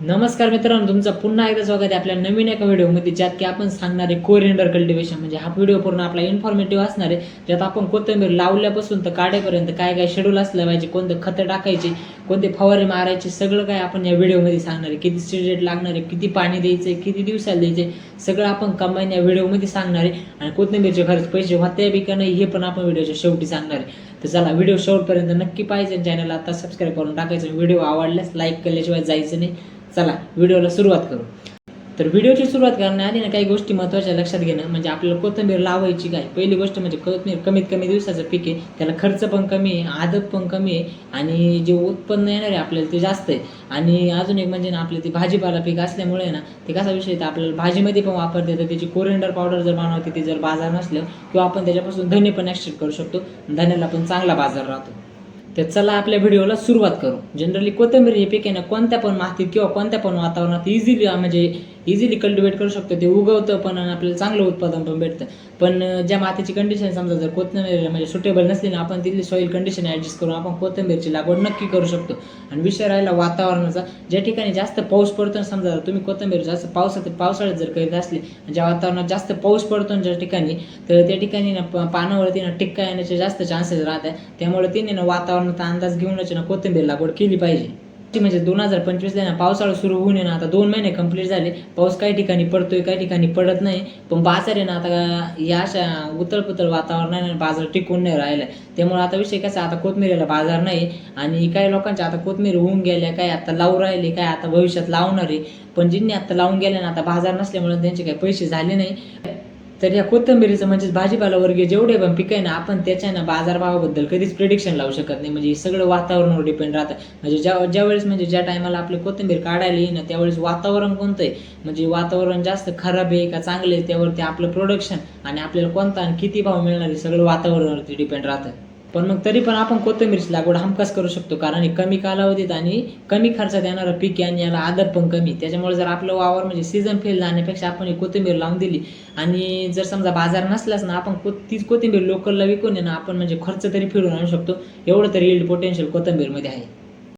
नमस्कार मित्रांनो तुमचं पुन्हा एकदा स्वागत आहे आपल्या नवीन एका व्हिडिओमध्ये ज्यात की आपण सांगणार आहे कोरिएंडर कल्टिवेशन म्हणजे हा व्हिडिओ पूर्ण आपला इन्फॉर्मेटिव्ह असणार आहे. ज्यात आपण कोथिंबीर लावल्यापासून तर काढेपर्यंत काय काय शेड्यूल असलं पाहिजे कोणतं खतं टाकायचे कोणते फवारे मारायचे सगळं काय आपण या व्हिडिओमध्ये सांगणार आहे. किती स्टेट लागणार आहे किती पाणी द्यायचं आहे किती दिवसाला द्यायचे सगळं आपण कंबाईन या व्हिडिओमध्ये सांगणार आहे. आणि कोथिंबीरचे खरंच पैसे होते बी का नाही हे पण आपण व्हिडिओच्या शेवटी सांगणार आहे. तर चला व्हिडिओ शेवटपर्यंत नक्की पाहिजे चॅनल आता सबस्क्राईब करून टाकायचं. व्हिडिओ आवडल्यास लाईक केल्याशिवाय जायचं नाही. चला व्हिडिओला सुरुवात करू. तर व्हिडिओची सुरुवात करण्याआधी ना काही गोष्टी महत्त्वाच्या लक्षात घेणं म्हणजे आपल्याला कोथिंबीर लावायची काय? पहिली गोष्ट म्हणजे कोथंबीर कमीत कमी दिवसाचं पीक आहे त्याला खर्च पण कमी आहे आदत पण कमी आहे आणि जे उत्पन्न येणार आहे आपल्याला ते जास्त आहे. आणि अजून एक म्हणजे ना आपलं ते भाजीपाला पीक असल्यामुळे ना ते कसा विषय तर आपल्याला भाजीमध्ये पण वापरता येतं त्याची कोरिंडर पावडर जर बनवते ती जर बाजार नसलं किंवा आपण त्याच्यापासून धने पण एक्सट्रेक्ट करू शकतो धन्याला पण चांगला बाजार राहतो. तर चला आपल्या व्हिडिओला सुरुवात करू. जनरली कोथिंबीर हे पीक आहे ना कोणत्या पण मातीत किंवा कोणत्या पण वातावरणात इझिली म्हणजे इझिली कल्टिवेट करू शकतो. ते उगवतं पण आणि आपल्याला चांगलं उत्पादन पण भेटतं. पण ज्या मातीची कंडिशन समजा जर कोथिंबीर म्हणजे सुटेबल नसली ना आपण तिथली सॉईल कंडिशन ॲडजस्ट करून आपण कोथिंबीरची लागवड नक्की करू शकतो. आणि विषय राहिला वातावरणाचा. ज्या ठिकाणी जास्त पाऊस पडतो ना समजा तुम्ही कोथिंबीर जास्त पावसात पावसाळ्यात जर करीत असली ज्या वातावरणात जास्त पाऊस पडतो ना ज्या ठिकाणी तर त्या ठिकाणी ना प- पानावरती ना टिक्का येण्याचे जास्त चान्सेस राहत आहे त्यामुळे तिने ना वातावरणाचा अंदाज घेऊनच ना कोथिंबीर लागवड केली पाहिजे. ती म्हणजे दोन हजार पंचवीसला ना पावसाळा सुरू होऊन आहे ना आता दोन महिने कंप्लीट झाले. पाऊस काही ठिकाणी पडतोय काही ठिकाणी पडत नाही. पण बाजार आहे ना आता या अशा उतळपुतळ वातावरणाने बाजार टिकून नाही राहिला त्यामुळे आता विषय कसा आता कोथमिरीला बाजार नाही. आणि काही लोकांच्या आता कोथमिरी होऊन गेल्या काय आता लावू राहिले काय आता भविष्यात लावणार आहे. पण ज्यांनी आता लावून गेल्या ना आता बाजार नसल्यामुळे त्यांचे काही पैसे झाले नाही. तर या कोथिंबीरीचं म्हणजेच भाजीपाला वर्गीय जेवढे पण पिकं आहे ना आपण त्याच्या ना बाजारभावाबद्दल कधीच प्रिडिक्शन लावू शकत नाही. म्हणजे हे सगळं वातावरणावर डिपेंड राहतं. म्हणजे ज्या ज्यावेळेस म्हणजे ज्या टायमाला आपली कोथिंबीर काढायला येईल ना त्यावेळेस वातावरण कोणतं आहे? म्हणजे वातावरण जास्त खराब आहे का चांगलं आहे त्यावरती आपलं प्रोडक्शन आणि आपल्याला कोणता आणि किती भाव मिळणार आहे सगळं वातावरणावरती डिपेंड राहतं. पण मग तरी पण आपण कोथिंबीरची लागवड हमखास करू शकतो कारण हे कमी कालावधीत आणि कमी खर्चात येणारं पीक आणि याला आदर पण कमी त्याच्यामुळे जर आपलं वावर म्हणजे सीझन फेल जाण्यापेक्षा आपण ही कोथिंबीर लावून दिली आणि जर समजा बाजार नसलाच ना आपण को तीच कोथिंबीर लोकलला विकून आहे ना आपण म्हणजे खर्च तरी फिरून आणू शकतो. एवढं तरी येईल पोटेन्शियल कोथिंबीरमध्ये आहे.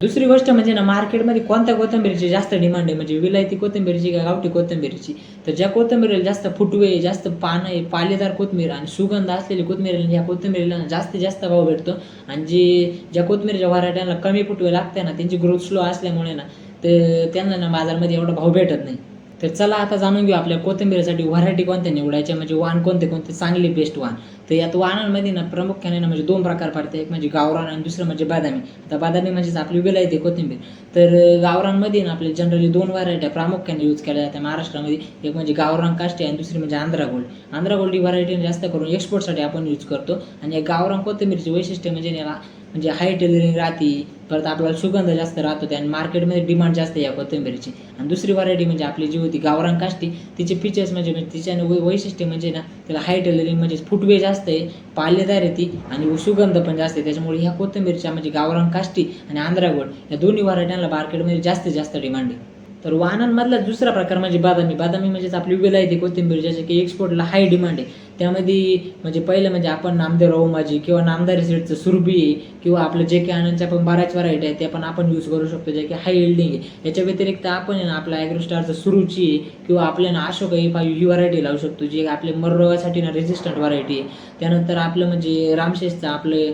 दुसरी गोष्ट म्हणजे ना मार्केटमध्ये कोणत्या कोथंबीरची जास्त डिमांड आहे? म्हणजे विलायती कोथिंबीरची का गावठी कोथिंबीरची? तर ज्या कोथिंबीरीला जास्त फुटवे जास्त पानं आहे पालेदार कोथिंबीर आणि सुगंध असलेली कोथिंबीर ह्या कोथिंबीरीला जास्तीत जास्त भाव भेटतो. आणि जी ज्या कोथिंबीरच्या व्हरायट्यांना कमी फुटवे लागते ना त्यांची ग्रोथ स्लो असल्यामुळे ना तर त्यांना ना बाजारमध्ये एवढा भाव भेटत नाही. तर चला आता जाणून घेऊ आपल्या कोथिंबीरीसाठी व्हरायटी कोणत्या निवडायच्या म्हणजे वाण कोणते कोणते चांगले बेस्ट वाण. तर यात वाणांमध्ये ना प्रामुख्याने ना म्हणजे दोन प्रकार पडते एक म्हणजे गावरान आणि दुसरं म्हणजे बादामी. आता बादामी म्हणजेच आपली विलायती कोथिंबीर. तर गावरानमध्ये ना आपले जनरली दोन व्हरायट्या प्रामुख्याने यूज केल्या जातात महाराष्ट्रामध्ये. एक म्हणजे गावरान काष्टी आणि दुसरी म्हणजे आंध्रा गोल्ड. आंध्रा गोल्ड ही व्हरायटी जास्त करून एक्सपोर्टसाठी आपण यूज करतो. आणि गावरान कोथिंबीरचे वैशिष्ट्य म्हणजे याला म्हणजे हाय टेलरिंग राहते परत आपल्याला सुगंध जास्त राहतो आणि मार्केटमध्ये डिमांड जास्त आहे या कोथिंबीरची. आणि दुसरी व्हरायटी म्हणजे आपली जी होती गावरान काष्टी तिचे फीचर्स म्हणजे म्हणजे तिच्याने वै- वैशिष्ट्य म्हणजे ना त्याला हाय टेलरिंग म्हणजे फुटवे जास्त आहे पालेदार आहे ती आणि सुगंध पण जास्त आहे. त्याच्यामुळे ह्या कोथिंबीरच्या म्हणजे गावरान काष्टी आणि आंध्रा या दोन्ही व्हरायट्यांना मार्केटमध्ये जास्तीत जास्त डिमांड आहे. तर वाहनांमधला दुसरा प्रकार म्हणजे बादामी. बादामी म्हणजेच आपली विलायती कोथिंबीर ज्याचे की एक्सपोर्टला हाय डिमांड आहे. त्यामध्ये म्हणजे पहिलं म्हणजे आपण नामदेव माझी किंवा नामदारी सीडचं सुरभी आहे किंवा आपलं जे काही आनंदच्या पण बऱ्याच व्हरायटी आहे ते पण आपण यूज करू शकतो जे की हाय इल्डिंग आहे. याच्या व्यतिरिक्त आपण आहे ना आपला ॲग्रोस्टारचं सुरुची किंवा आपल्या ना अशोक ही फाईव्ह ही व्हरायटी लावू शकतो जी आपल्या मररोगासाठी ना रेजिस्टंट व्हरायटी आहे. त्यानंतर आपलं म्हणजे रामशेषचं आपलं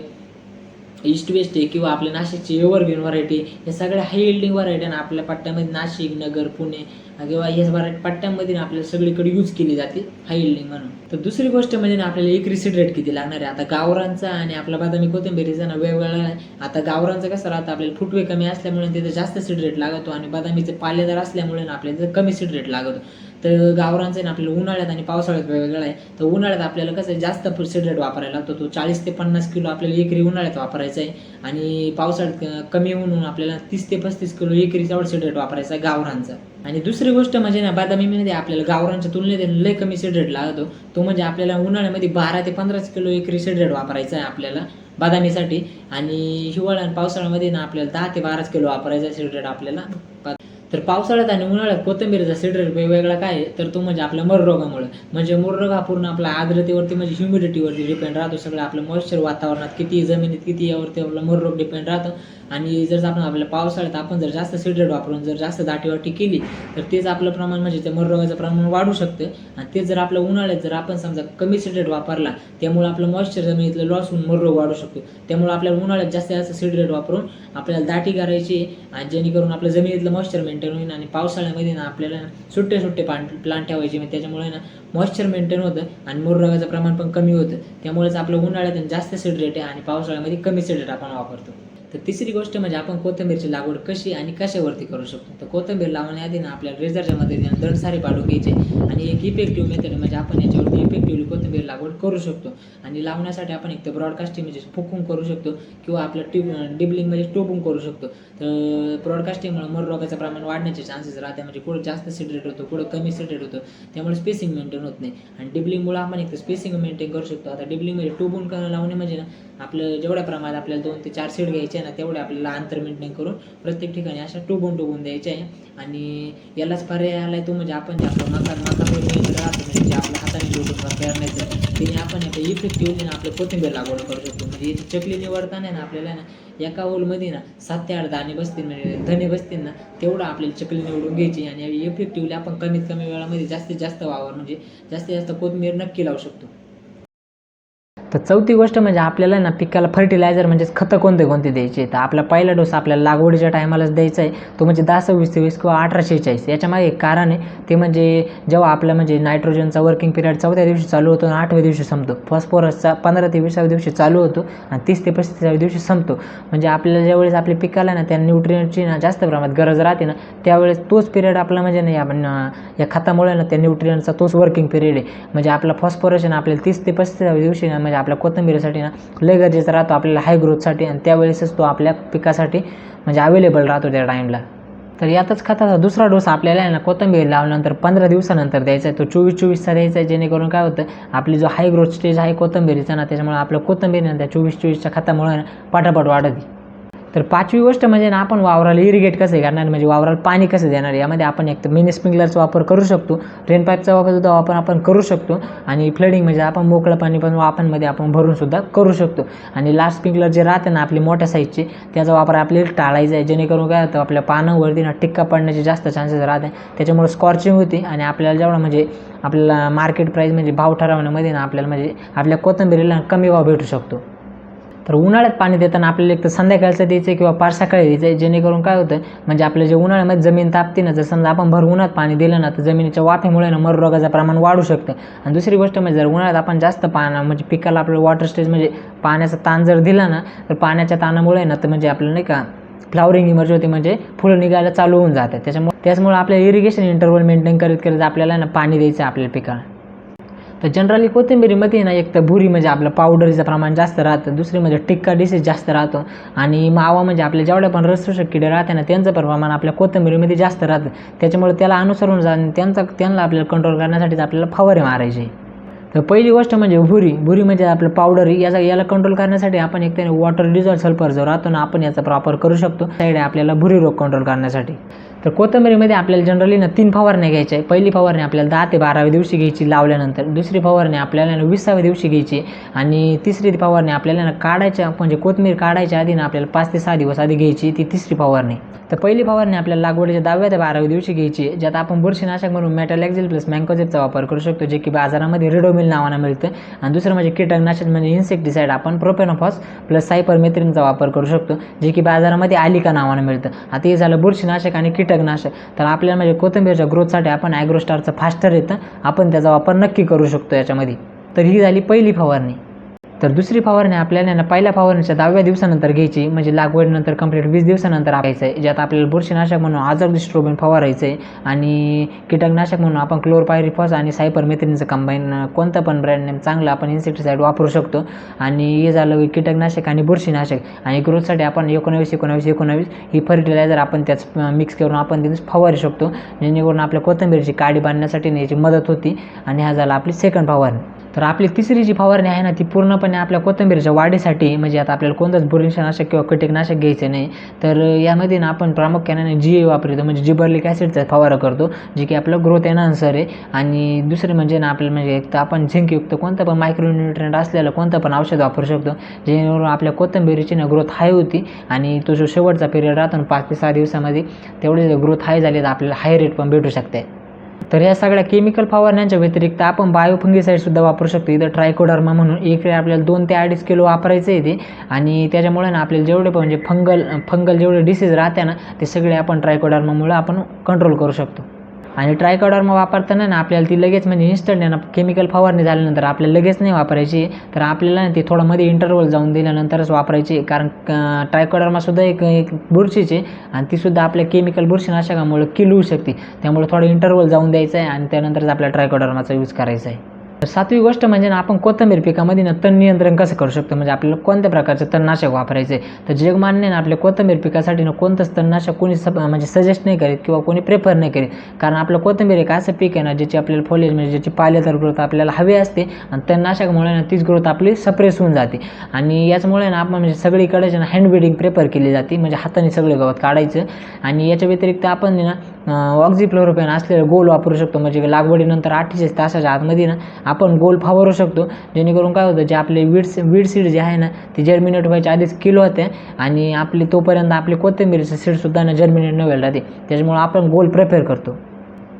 ईस्ट वेस्ट आहे किंवा आपल्या नाशिकची एव्हरग्रीन व्हरायटी हे सगळ्या हाय इल्डिंग व्हरायटी आणि आपल्या पट्ट्यामध्ये नाशिक नगर पुणे किंवा हे व्हरायटी पट्ट्यामध्ये आपल्याला सगळीकडे यूज केली जाते हाय इल्डिंग म्हणून. तर दुसरी गोष्ट म्हणजे ना आपल्याला एक रिसीट रेट किती लागणार आहे? आता गावरांचा आणि आपला बदामी कोथिंबीरीचा ना वेगवेगळा आहे. आता गावरांचा कसं राहतं? आपल्याला फुटवे कमी असल्यामुळे तिथे जास्त सीड रेट लागतो आणि बदामीचे पालेदार असल्यामुळे आपल्याला कमी सीड रेट लागतो. तर गावरांचं ना आपल्याला उन्हाळ्यात आणि पावसाळ्यात वेगवेगळा आहे तर उन्हाळ्यात आपल्याला कसं आहे, जास्त सीड वापरायला लागतो. तो चाळीस ते पन्नास किलो आपल्याला एकरी उन्हाळ्यात वापरायचा आहे. आणि पावसाळ्यात कमी होऊन आपल्याला तीस ते पस्तीस किलो एकरी तेवढा सीड वापरायचा आहे गावरांचा आणि दुसरी गोष्ट म्हणजे ना बदामीमध्ये आपल्याला गावरांच्या तुलनेत लय कमी सिडरेट लागतो. तो म्हणजे आपल्याला उन्हाळ्यामध्ये बारा ते पंधराच किलो एकरी सिडरेट वापरायचा आहे आपल्याला बदामीसाठी. आणि हिवाळा आणि पावसाळ्यामध्ये ना आपल्याला दहा ते बाराच किलो वापरायचा सीड आपल्याला. तर पावसाळ्यात आणि उन्हाळ्यात कोथिंबीरचा सीड वेगवेगळा काय आहे तर तो म्हणजे आपल्या मर रोगामुळे. म्हणजे मररोग हा पूर्ण आपल्या आर्द्रतेवरती म्हणजे ह्युमिडिटीवरती डिपेंड राहतो. सगळं आपलं मॉइश्चर वातावरणात किती जमिनीत किती यावरती आपला मर रोग डिपेंड राहतो. आणि जर आपण आपल्या पावसाळ्यात आपण जर जास्त सिडरेट वापरून जर जास्त दाटीवाटी केली तर तेच आपलं प्रमाण म्हणजे त्या मररोगाचं प्रमाण वाढू शकतं. आणि तेच जर आपलं उन्हाळ्यात जर आपण समजा कमी सिडरेट वापरला त्यामुळे आपलं मॉइश्चर जमिनीतलं लॉस होऊन मर रोग वाढू शकतो. त्यामुळे आपल्याला उन्हाळ्यात जास्त जास्त सिडरेट वापरून आपल्याला दाटी करायची आहे. आणि जेणेकरून आपलं जमिनीतलं मॉइश्चर मेंटेन होईल आणि पावसाळ्यामध्ये ना आपल्याला सुट्टे सुट्टे प्लांट प्लांट ठेवायचे. म्हणजे त्याच्यामुळे ना मॉइश्चर मेंटेन होतं आणि मूळ प्रमाण पण कमी होतं. त्यामुळेच आपलं उन्हाळ्यात जास्त सीड रेट आहे आणि पावसाळ्यामध्ये कमी सीड रेट आपण वापरतो. तर तिसरी गोष्ट म्हणजे आपण कोथिंबीरची लागवड कशी आणि कशावरती करू शकतो? तर कोथिंबीर लावण्याआधी ना आपल्याला रेझरच्या मदतीने दंडसारे पाडून घ्यायचे. आणि एक इफेक्टिव्ह मेथड म्हणजे आपण याच्यावरती इफेक्टिव्हली कोथिंबीर लागवड करू शकतो. आणि लावण्यासाठी आपण एक तर ब्रॉडकास्टिंग म्हणजे फुकून करू शकतो किंवा आपलं ट्यूब डिबलिंग म्हणजे टोपून करू शकतो. तर ब्रॉडकास्टिंगमुळे मर रोगाचं प्रमाण वाढण्याचे चान्सेस राहते. म्हणजे कुठं जास्त सिटरेट होतो कुठं कमी सिटरेट होतं. त्यामुळे स्पेसिंग मेंटेन होत नाही. आणि डिबलिंगमुळे आपण एक तर स्पेसिंग मेंटेन करू शकतो. आता डिबलिंग म्हणजे टोबून लावणे म्हणजे ना आपलं जेवढ्या प्रमाणात आपल्याला दोन ते चार सीड घ्यायचे आहे ना तेवढे आपल्याला अंतर मेंटेन करून प्रत्येक ठिकाणी अशा टोबून टोबून द्यायचे आहे. आणि यालाच पर्याय आलाय तो म्हणजे आपण जे आपलं मका मका पेरणी राहतो म्हणजे जे आपल्या हाताने टोबून पेरण्याचं त्याने आपण आता इफेक्टिव्हली ना आपलं कोथिंबीर लागवड करू शकतो. म्हणजे याची चकली निवडताना ना आपल्याला ना एका ओलमध्ये ना सात ते आठ दाणे बसतील म्हणजे धने बसतील ना तेवढं आपल्याला चकली निवडून घ्यायची आणि इफेक्टिव्हली आपण कमीत कमी वेळामध्ये जास्तीत जास्त वावर म्हणजे जास्तीत जास्त कोथिंबीर नक्की लावू शकतो. तर चौथी गोष्ट म्हणजे आपल्याला ना पिकाला फर्टिलायझर म्हणजेच खतं कोणते कोणते द्यायचे? तर आपला पहिला डोस आपल्याला लागवडीच्या टायमालाच द्यायचा आहे. तो म्हणजे दहा सव्वीस तेवीस किंवा अठरा शेहेचाळीस याच्यामागे एक कारण आहे ते म्हणजे जेव्हा आपलं म्हणजे नायट्रोजनचा वर्किंग पिरियड चौथ्या दिवशी चालू होतो आणि आठव्या दिवशी संपतो. फॉस्फोरसचा पंधरा ते विसाव्या दिवशी चालू होतो आणि तीस ते पस्तीसाव्या दिवशी संपतो. म्हणजे आपल्याला ज्यावेळेस आपल्या पिकाला ना त्या न्यूट्रियनची ना जास्त प्रमाणात गरज राहते ना त्यावेळेस तोच पिरियड आपला म्हणजे नाही आपण या खतामुळे ना त्या न्यूट्रियनचा तोच वर्किंग पिरियड आहे. म्हणजे आपला फॉस्फोरस आहे ना आपल्याला तीस ते पस्तीसाव्या दिवशी ना म्हणजे आपल्या कोथिंबीरीसाठी ना लय गरजेचा राहतो आपल्याला हाय ग्रोथसाठी आणि त्यावेळेसच तो आपल्या पिकासाठी म्हणजे अवेलेबल राहतो त्या टाईमला तर यातच खताचा दुसरा डोस आपल्याला आहे ना कोथंबीर लावल्यानंतर पंधरा दिवसानंतर द्यायचा आहे तो चोवीस चोवीसचा द्यायचा आहे जेणेकरून काय होतं आपली जो हाय ग्रोथ स्टेज आहे कोथंबीरीचा ना त्याच्यामुळे आपलं कोथंबीर ना त्या चोवीस चोवीसच्या खतामुळे ना वाढत वाढते तर पाचवी गोष्ट म्हणजे ना आपण वावराला इरिगेट कसं करणार? म्हणजे वावराला पाणी कसं देणार? यामध्ये आपण एक तर मिनी स्प्रिंकलरचा वापर करू शकतो. रेन पाईपचा वापर सुद्धा वापर आपण करू शकतो. आणि फ्लडिंग म्हणजे आपण मोकळं पाणी पण वापरमध्ये आपण भरूनसुद्धा करू शकतो. आणि लास्ट स्प्रिंकलर जे राहते ना आपली मोठ्या साईजचे त्याचा वापर आपल्याला टाळायचा आहे. जेणेकरून काय होतं आपल्या पानावरती ना टिक्का पडण्याचे जास्त चान्सेस राहते. त्याच्यामुळे स्कॉर्चिंग होते आणि आपल्याला जेवढा म्हणजे आपल्याला मार्केट प्राईस म्हणजे भाव ठरवण्यामध्ये ना आपल्याला म्हणजे आपल्या कोथिंबीरीला कमी भाव भेटू शकतो. तर उन्हाळ्यात पाणी देताना आपल्याला एक तर संध्याकाळचं द्यायचं आहे किंवा पार सकाळी द्यायचं आहे जेणेकरून काय होतं म्हणजे आपलं जे उन्हाळ्यामध्ये जमीन तापते ना जर समजा आपण भर उन्हात पाणी दिलं ना तर जमिनीच्या वाफेमुळे ना मररोगाचं प्रमाण वाढू शकतं. आणि दुसरी गोष्ट म्हणजे जर उन्हाळ्यात आपण जास्त पाण्या म्हणजे पिकाला आपलं वॉटर स्टेज म्हणजे पाण्याचा ताण जर दिला ना तर पाण्याच्या ताणामुळे ना तर म्हणजे आपलं नाही का फ्लावरिंग इमर्जी होते म्हणजे फुलं निघायला चालू होऊन जातात. त्याच्यामुळे त्याचमुळे आपल्या इरिगेशन इंटरवल मेंटेन करत करत आपल्याला ना पाणी द्यायचं आहे आपल्या पिकाला. तर जनरली कोथिंबीरीमध्ये ना एक तर भुरी म्हणजे आपलं पावडरीचं प्रमाण जास्त राहतं दुसरी म्हणजे टिक्का डिसीज जास्त राहतो. आणि मावा म्हणजे आपल्या जेवढ्या पण रसूषक किडे राहते ना त्यांचं पण प्रमाण आपल्या कोथिंबीरीमध्ये जास्त राहतं. त्याच्यामुळे त्याला अनुसरून जा त्यांचा त्यांना आपल्याला कंट्रोल करण्यासाठीच आपल्याला फवारे मारायचे. तर पहिली गोष्ट म्हणजे भुरी. भुरी म्हणजे आपलं पावडर याचा याला कंट्रोल करण्यासाठी आपण एक त्याने वॉटर डिझॉल्व सल्फर जो राहतो ना आपण याचा वापर करू शकतो. साईड आहे आपल्याला भुरी रोग कंट्रोल करण्यासाठी. तर कोथिंबीरीमध्ये आपल्याला जनरली ना तीन फवारण्या घ्यायच्या आहे पहिली फवारणी आपल्याला दहा ते बाराव्या दिवशी घ्यायची लावल्यानंतर. दुसरी फवारणी आपल्याला ना विसाव्या दिवशी घ्यायची. आणि तिसरी फवारणी आपल्याला ना काढायच्या म्हणजे कोथिंबीर काढायच्या आधी ना आपल्याला पाच ते सहा दिवस आधी घ्यायची ती तिसरी फवारणी. तर पहिली फवारणी आपल्याला लागवडीच्या दहाव्या ते बाराव्या दिवशी घ्यायची ज्यात आपण बुरशीनाशक म्हणून मेटॅलेक्झिल प्लस मँकोजेपचा वापर करू शकतो जे की बाजारामध्ये रिडोमिल नावानं मिळतं. आणि दुसरं म्हणजे कीटकनाशक म्हणजे इन्सेक्टिसाईड आपण प्रोपेनोफॉस प्लस सायपरमेथ्रिनचा वापर करू शकतो जे की बाजारामध्ये आलिका नावानं मिळतं. आता हे झालं बुरशीनाशक आणि कीट कीटकनाशक तर आपल्याला म्हणजे कोथिंबीरच्या ग्रोथसाठी आपण ॲग्रोस्टारचं फास्टर येतं. आपण त्याचा वापर नक्की करू शकतो याच्यामध्ये. तर ही झाली पहिली फवारणी. तर दुसरी फवारणी आपल्याला ना पहिल्या फवारणीच्या दहाव्या दिवसानंतर घ्यायची म्हणजे लागवडीनंतर कंप्लीट वीस दिवसानंतर आपायचं आहे ज्यात आपल्याला बुरशीनाशक म्हणून आजार डिस्ट्रोबिन फवारायचं आहे आणि कीटकनाशक म्हणून आपण क्लोरपायरिफॉस आणि सायपर मेथ्रिनचं कंबाईन कोणतं पण ब्रँड नेम चांगलं आपण इन्सेक्टिसाईड वापरू शकतो. आणि हे झालं कीटकनाशक आणि बुरशीनाशक. आणि ग्रोथसाठी आपण एकोणावीस एकोणावीस एकोणावीस ही फर्टिलायझर आपण त्याच मिक्स करून आपण तिथे फवारू शकतो. जेणेकरून आपल्या कोथंबीरची काडी बांधण्यासाठी याची मदत होती. आणि हा झाला आपली सेकंड फवारणी. तर आपली तिसरी जी फवारणी आहे ना ती पूर्णपणे आपल्या कोथंबीरच्या वाढीसाठी म्हणजे आता आपल्याला कोणतंच बुरशीनाशक किंवा कीटकनाशक घ्यायचं नाही. तर यामध्ये ना आपण प्रामुख्याने जी ए वापरतो म्हणजे जिबर्लिक ॲसिडचा फवारा करतो जे की आपलं ग्रोथ एनहान्सर आहे. आणि दुसरे म्हणजे ना आपलं म्हणजे एक तर आपण झिंकयुक्त कोणतं पण मायक्रोन्युट्रियंट असलेलं कोणतं पण औषध वापरू शकतो जेणेकरून आपल्या कोथिंबीरीची ना ग्रोथ हाय होती. आणि तो जो शेवटचा पिरियड राहतो ना पाच ते सहा दिवसामध्ये तेवढे ग्रोथ हाय झाली तर आपल्याला हाय रेट पण भेटू शकते. तर या सगळ्या केमिकल फवारण्यांच्या व्यतिरिक्त आपण बायोफंगिसाईडसुद्धा वापरू शकतो. इथं ट्रायकोडर्मा म्हणून एक आपल्याला दोन ते अडीच किलो वापरायचं आहे ते. आणि त्याच्यामुळे ना आपल्याला जेवढे पण म्हणजे फंगल फंगल जेवढे डिसीज राहते ना ते सगळे आपण ट्रायकोडर्मामुळे आपण कंट्रोल करू शकतो. आणि ट्रायकोडर्मा वापरताना ना आपल्याला ती लगेच म्हणजे इन्स्टंट आहे ना केमिकल फवारणी झाल्यानंतर आपल्याला लगेच नाही वापरायची. तर आपल्याला ना ती थोडं मध्ये इंटरवल जाऊन दिल्यानंतरच वापरायची. कारण ट्रायकोडर्मासुद्धा एक एक बुरशीच आहे आणि तीसुद्धा आपल्या केमिकल बुरशीनाशकामुळे किल होऊ शकते. त्यामुळे थोडं इंटरवल जाऊन द्यायचं आहे आणि त्यानंतरच आपल्या ट्रायकोडर्माचा यूज करायचा आहे तर सातवी गोष्ट म्हणजे ना आपण कोथंबीर पिकामध्ये ना तण नियंत्रण कसं करू शकतो? म्हणजे आपल्याला कोणत्या प्रकारचं तणनाशक वापरायचं? आहे तर जगमान्य ना आपल्या कोथिंबीर पिकासाठी ना कोणतंच तणनाशक कोणी सब म्हणजे सजेस्ट नाही करीत किंवा कोणी प्रेफर नाही करीत. कारण आपलं कोथिंबीर एक असं पीक आहे ना ज्याची आपल्याला फॉलेज म्हणजे ज्याची पालेदार ग्रोथ आपल्याला हवी असते आणि तणनाशकामुळे ना तीच ग्रोथ आपली सप्रेस होऊन जाते. आणि याचमुळे ना आपण म्हणजे सगळीकडे ना हँडबिडिंग प्रेफर केली जाते. म्हणजे हाताने सगळं गवत काढायचं. आणि याच्या व्यतिरिक्त आपण ना ऑक्झिफ्लोरोपेन असलेलं गोल वापरू शकतो. म्हणजे लागवडीनंतर अठ्ठेचाळीस तासाच्या आतमध्ये ना आपण गोल फवारू शकतो. जेणेकरून काय होतं जे आपले वीड्स वीड सीड जे आहे ना ते जर्मिनेट व्हायच्या आधीच किलो होते आणि आपले तोपर्यंत आपले कोथिंबीरचं सीडसुद्धा ना जर्मिनेट न व्हायला राहते. त्याच्यामुळं आपण गोल प्रिपेअर करतो.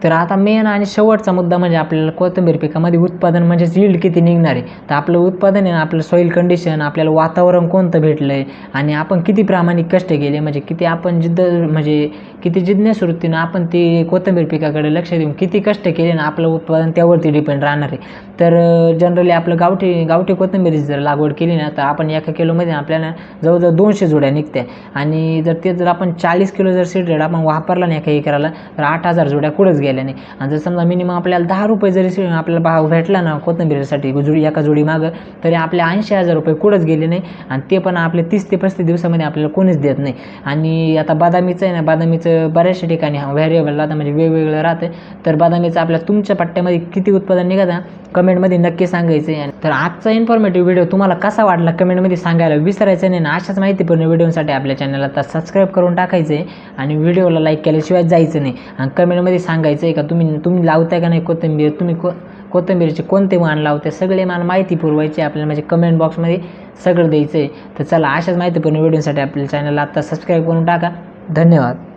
तर आता मेन आणि शेवटचा मुद्दा म्हणजे आपल्याला कोथिंबीर पिकामध्ये उत्पादन म्हणजेच यील्ड किती निघणार आहे? तर आपलं उत्पादन आहे ना आपलं सॉईल कंडिशन आपल्याला वातावरण कोणतं भेटलं आहे आणि आपण किती प्रामाणिक कष्ट केले म्हणजे किती आपण जिद्द म्हणजे किती जिज्ञास वृत्तीनं आपण ते कोथिंबीर पिकाकडे लक्ष देऊन किती कष्ट केले ना आपलं उत्पादन त्यावरती डिपेंड राहणार आहे. तर जनरली आपलं गावठी गावठी कोथिंबीरीची जर लागवड केली ना तर आपण एका किलोमध्ये आपल्याला जवळजवळ दोनशे जोड्या निघत्या. आणि जर ते जर आपण चाळीस किलो जर सीड रेट आपण वापरला नाही एका एकराला तर आठ हजार जोड्या कुठंच गेल्या नाही आणि जर समजा मिनिमम आपल्याला दहा रुपये जरी आपल्याला भाव भेटला ना कोथंबिरीसाठी जुडी एका जोडी मागं तरी आपल्या ऐंशी हजार रुपये कुठंच गेले नाही. आणि ते पण आपले तीस ते पस्तीस दिवसामध्ये आपल्याला कोणीच देत नाही. आणि आता बदामीचं आहे ना बदामीचं बऱ्याचशा ठिकाणी व्हॅरिएबल राहतं म्हणजे वेगवेगळं राहतं. तर बदामीचं आपल्या तुमच्या पट्ट्यामध्ये किती उत्पादन निघत कमेंटमध्ये नक्की सांगायचं आहे. तर आजचा इन्फॉर्मेटिव्ह व्हिडिओ तुम्हाला कसा वाटला? कमेंटमध्ये सांगायला विसरायचं नाही. ना अशाच माहितीपूर्ण व्हिडिओसाठी आपल्या चॅनलला तर सबस्क्राईब करून टाकायचं आहे. आणि व्हिडिओला लाईक केल्याशिवाय जायचं नाही. आणि कमेंटमध्ये सांगायचं आहे का? तुम्ही तुम्ही लावताय का नाही कोथिंबीर? तुम्ही को कोथिंबीरचे कोणते वाण लावते सगळे मला माहिती पुरवायची आपल्याला म्हणजे कमेंट बॉक्समध्ये सगळं द्यायचं आहे तर चला अशाच माहितीपूर्ण व्हिडिओसाठी आपल्या चॅनलला आत्ता सबस्क्राईब करून टाका. धन्यवाद.